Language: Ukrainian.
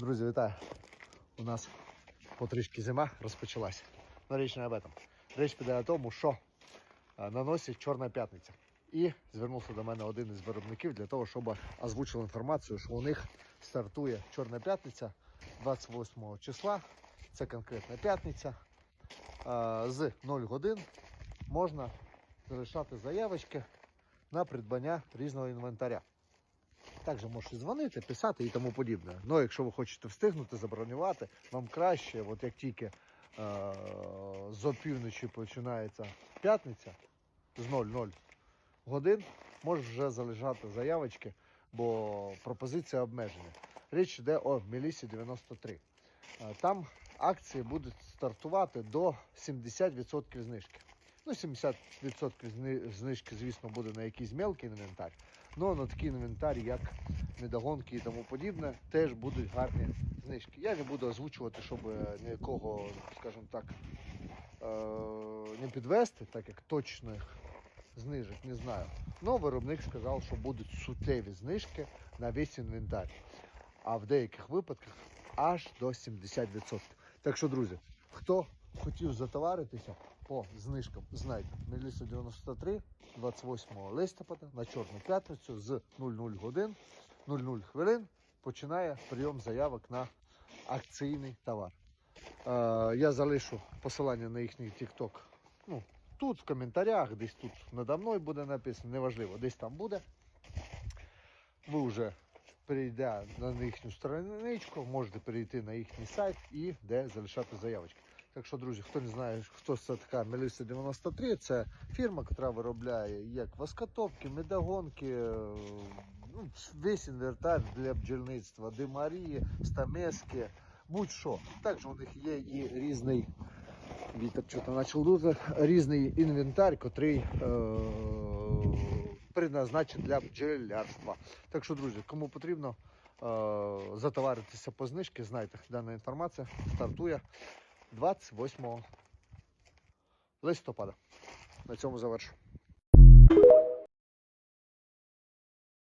Друзі, вітаю! У нас потрішки зима розпочалась. Но річ не об этом. Річ піде о тому, що е, на носі Чорна п'ятниця. І звернувся до мене один із виробників для того, щоб озвучив інформацію, що у них стартує Чорна п'ятниця 28 числа. Це конкретна п'ятниця. Е, З 0 годин можна залишати заявочки на придбання різного інвентаря. Також можете дзвонити, писати і тому подібне. Ну, якщо ви хочете встигнути забронювати, вам краще, от як тільки е- з опівночі починається п'ятниця з 00 годин, можеш вже залишати заявочки, бо пропозиція обмежена. Річ йде о Мелісі 93. Е, Там акції будуть стартувати до 70% знижки. Ну, 70% знижки, звісно, буде на якийсь мелкий інвентар. Ну, на такий інвентар, як недогонки і тому подібне, теж будуть гарні знижки. Я не буду озвучувати, щоб е, нікого, скажімо так, е, не підвести, так як точних знижок не знаю. Но виробник сказав, що будуть суттєві знижки на весь інвентар. А в деяких випадках аж до 70%. Так що, друзі, хто хотів затоваритися по знижкам, знайте, Мелісо 93, 28 листопада на Чорну п'ятницю з 00 годин, 00 хвилин починає прийом заявок на акційний товар. Е, я залишу посилання на їхній TikTok. Ну, тут в коментарях, десь тут надо мною буде написано, неважливо, десь там буде. Ви вже перейдя на їхню страничку, можете перейти на їхній сайт і де залишати заявочки. Так що, друзі, хто не знає, хто це така Меліса 93, це фірма, яка виробляє як воскотопки, медогонки, е, ну, весь інвентар для бджільництва, димарії, стамески, будь-що. Також у них є і різний вітер що то почав дути, різний інвентар, котрий е- предназначений для бджолярства. Так що, друзі, кому потрібно е- затоваритися по знижки, знайте, дана інформація стартує 28 листопада. На цьому завершу.